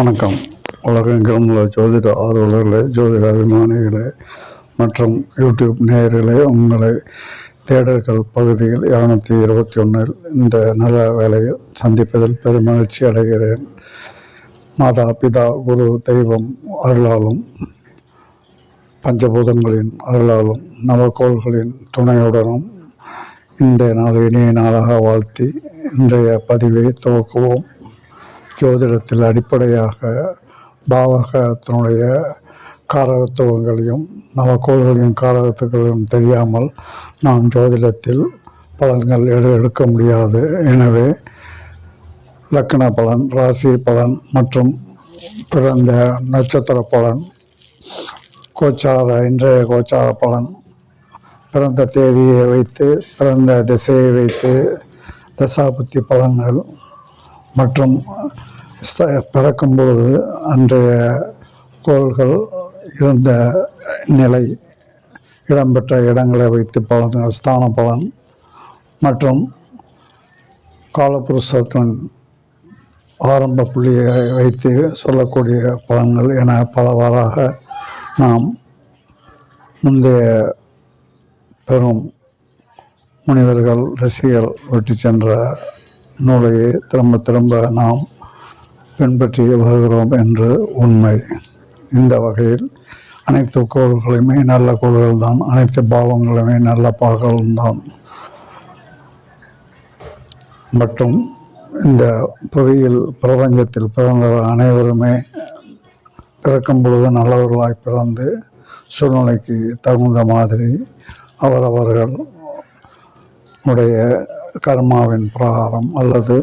வணக்கம். உலகெங்கிலும் உள்ள ஜோதிட ஆர்வலர்களே ஜோதிட அபிமானிகளே மற்றும் யூடியூப் நேயர்களே உங்களை தேடல்கள் பகுதியில் இரநூத்தி இருபத்தி ஒன்றில் இந்த நல்ல வேலையில் சந்திப்பதில் பெருமகிழ்ச்சி அடைகிறேன். மாதா பிதா குரு தெய்வம் அருளாலும் பஞ்சபூதங்களின் அருளாலும் நவக்கோள்களின் துணையுடனும் இந்த நாள் இனிய நாளாக வாழ்த்தி இன்றைய பதிவை துவக்குவோம். ஜோதிடத்தில் அடிப்படையாக பாவகத்தினுடைய காரகத்துவங்களையும் நவக்கோள்களின் காரகத்துகளையும் தெரியாமல் நாம் ஜோதிடத்தில் பலன்கள் எடு எடுக்க முடியாது. எனவே லக்கண பலன் ராசி பலன் மற்றும் பிறந்த நட்சத்திர பலன் கோச்சார இன்றைய கோச்சார பலன் பிறந்த தேதியை வைத்து பிறந்த திசையை வைத்து தசாபுத்தி பலன்கள் மற்றும் பிறக்கும்போது அன்றைய கோள்கள் இருந்த நிலை இடம்பெற்ற இடங்களை வைத்து பலன் ஸ்தான பலன் மற்றும் காலபுருஷத்தின் ஆரம்ப புள்ளியை வைத்து சொல்லக்கூடிய பலன்கள் என பலவாறாக நாம் முந்தைய பெரும் முனிவர்கள் ரசிகர்கள் விட்டு சென்ற நூலையை திரும்ப திரும்ப நாம் பின்பற்றி வருகிறோம் என்று உண்மை. இந்த வகையில் அனைத்து கோள்களுமே நல்ல கோள்கள் தான் அனைத்து பாவங்களுமே நல்ல பாகல்தான் தான் மற்றும் இந்த புவியில் பிரபஞ்சத்தில் பிறந்தவர் அனைவருமே பிறக்கும் பொழுது நல்லவர்களாய் பிறந்து சூழ்நிலைக்கு தகுந்த மாதிரி அவரவர்கள் உடைய கர்மாவின் பிரகாரம் அல்லது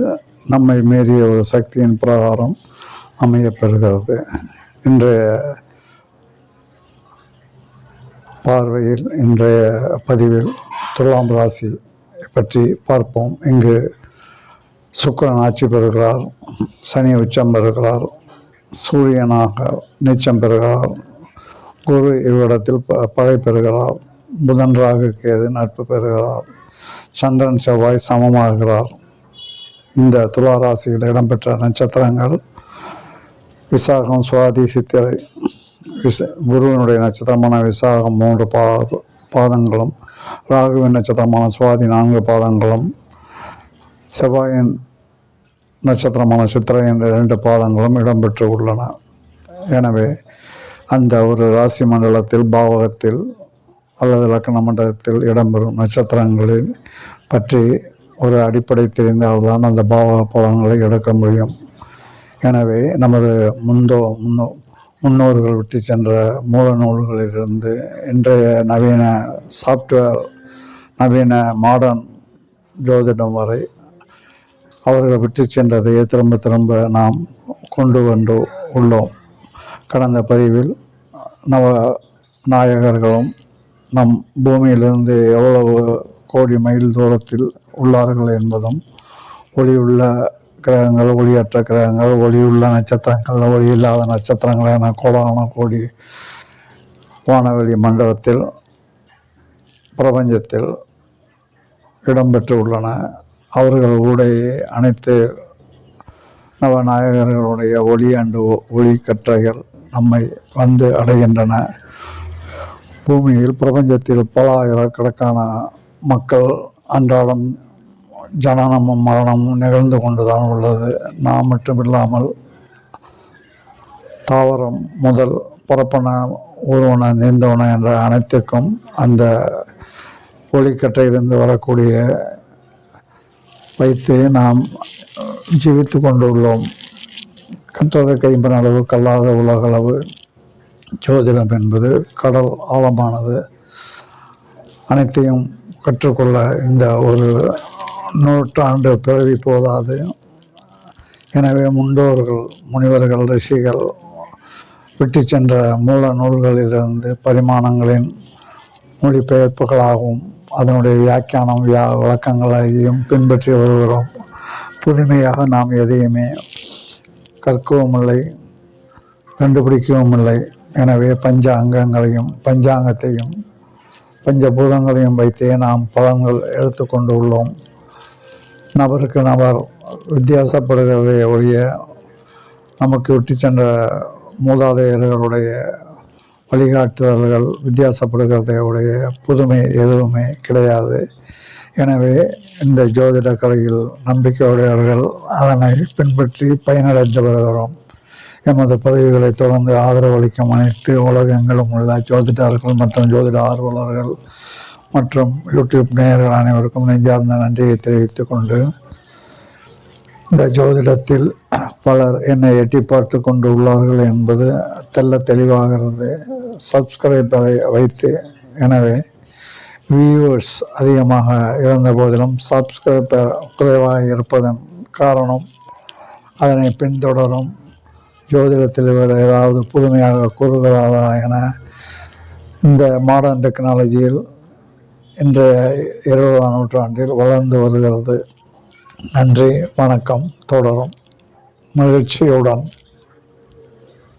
நம்மை மீறிய ஒரு சக்தியின் பிரகாரம் அமையப்பெறுகிறது இன்றைய பார்வையில் இன்றைய பதிவில் துலாம் ராசி பற்றி பார்ப்போம். இங்கு சுக்கிரன் ஆட்சி பெறுகிறார் சனி உச்சம் பெறுகிறார் சூரியனாக நீச்சம் பெறுகிறார் குரு இவ்விடத்தில் ப- பகை பெறுகிறார் புதன் ராகு கேது நட்பு பெறுகிறார் சந்திரன் செவ்வாய் சமமாகிறார் இந்த துலா ராசியில் இடம்பெற்ற நட்சத்திரங்கள் விசாகம் சுவாதி சித்திரை விச குருவினுடைய நட்சத்திரமான விசாகம் மூன்று பா பாதங்களும் ராகுவின் நட்சத்திரமான சுவாதி நான்கு பாதங்களும் செவ்வாயின் நட்சத்திரமான சித்திரை என்ற இரண்டு பாதங்களும் இடம்பெற்று உள்ளன. எனவே அந்த ஒரு ராசி மண்டலத்தில் பாவகத்தில் அல்லது லக்கண மண்டலத்தில் இடம்பெறும் நட்சத்திரங்களில் பற்றி ஒரு அடிப்படை தெரிந்தால்தான் அந்த பாவ பலன்களை எடுக்க முடியும். எனவே நமது முந்தோ முன்னோ முன்னோர்கள் விட்டு சென்ற மூல நூல்களிலிருந்து இன்றைய நவீன சாஃப்ட்வேர் நவீன மாடர்ன் ஜோதிடம் வரை அவர்கள் விட்டு சென்றதையே திரும்ப திரும்ப நாம் கொண்டு வந்து உள்ளோம். கடந்த பதிவில் நவ நாயகர்களும் நம் பூமியிலிருந்து எவ்வளவு கோடி மைல் தூரத்தில் உள்ளார்கள் என்பதும் ஒளியுள்ள கிரகங்கள் ஒளியற்ற கிரகங்கள் ஒளியுள்ள நட்சத்திரங்கள் ஒளி இல்லாத நட்சத்திரங்கள் என கோடான கோடி வானவெளி மண்டலத்தில் பிரபஞ்சத்தில் இடம்பெற்று உள்ளன. அவர்களுடைய அனைத்து நவநாயகர்களுடைய ஒளி அண்டு ஒளி கற்றைகள் நம்மை வந்து அடைகின்றன. பூமியில் பிரபஞ்சத்தில் பல ஆயிரக்கணக்கான மக்கள் அன்றாடம் ஜனனமும் மரணமும் நிகழ்ந்து கொண்டுதான் உள்ளது. நாம் மட்டுமில்லாமல் தாவரம் முதல் பரப்பன ஊர்வன நீந்தவன என்ற அனைத்துக்கும் அந்த ஒளிக்கற்றையிலிருந்து வரக்கூடிய வைத்து நாம் ஜீவித்து கொண்டுள்ளோம். கற்றது கைம்பன் அளவு கல்லாத உலகளவு ஜோதிடம் என்பது கடல் ஆழமானது. அனைத்தையும் கற்றுக்கொள்ள இந்த ஒரு நூற்றாண்டு பிறவி போதாது. எனவே முன்னோர்கள் முனிவர்கள் ரிஷிகள் விட்டு சென்ற மூல நூல்களிலிருந்து பரிமாணங்களின் மொழிபெயர்ப்புகளாகவும் அதனுடைய வியாக்கியானம் வியா வழக்கங்களாகியும் பின்பற்றி வருகிறோம். புதுமையாக நாம் எதையுமே கற்கவும் இல்லை கண்டுபிடிக்கவும் இல்லை எனவே பஞ்ச அங்கங்களையும் பஞ்சாங்கத்தையும் பஞ்சபூதங்களையும் வைத்தே நாம் பலன்கள் எடுத்துக்கொண்டு உள்ளோம் நபருக்கு நபர் வித்தியாசப்படுகிறதே ஒழிய நமக்கு விட்டு சென்ற மூதாதையர்களுடைய வழிகாட்டுதல்கள் வித்தியாசப்படுகிறதையுடைய புதுமை எதுவுமே கிடையாது. எனவே இந்த ஜோதிட கலையில் நம்பிக்கையுடையவர்கள் அதனை பின்பற்றி பயனடைந்து வருகிறோம். எமது பதவிகளை தொடர்ந்து ஆதரவு அளிக்கும் அனைத்து உலகங்களும் உள்ள ஜோதிடர்கள் மற்றும் ஜோதிட ஆர்வலர்கள் மற்றும் யூடியூப் நேயர்கள் அனைவருக்கும் நெஞ்சார்ந்த நன்றியை தெரிவித்துக் கொண்டு இந்த ஜோதிடத்தில் பலர் என்னை எட்டி பார்த்து கொண்டு உள்ளார்கள் என்பது தெல்ல தெளிவாகிறது. சப்ஸ்கிரைபரை வைத்து எனவே வியூவர்ஸ் அதிகமாக இருந்த போதிலும் சப்ஸ்கிரைபர் குறைவாக இருப்பதன் காரணம் அதனை பின்தொடரும் ஜோதிடத்தில் வேறு ஏதாவது புதுமையாக கூறுகிறாரா என இந்த மாடர்ன் டெக்னாலஜியில் இன்றைய இருபதாம் நூற்றாண்டில் வளர்ந்து வருகிறது. நன்றி வணக்கம் தொடரும். மகிழ்ச்சியுடன்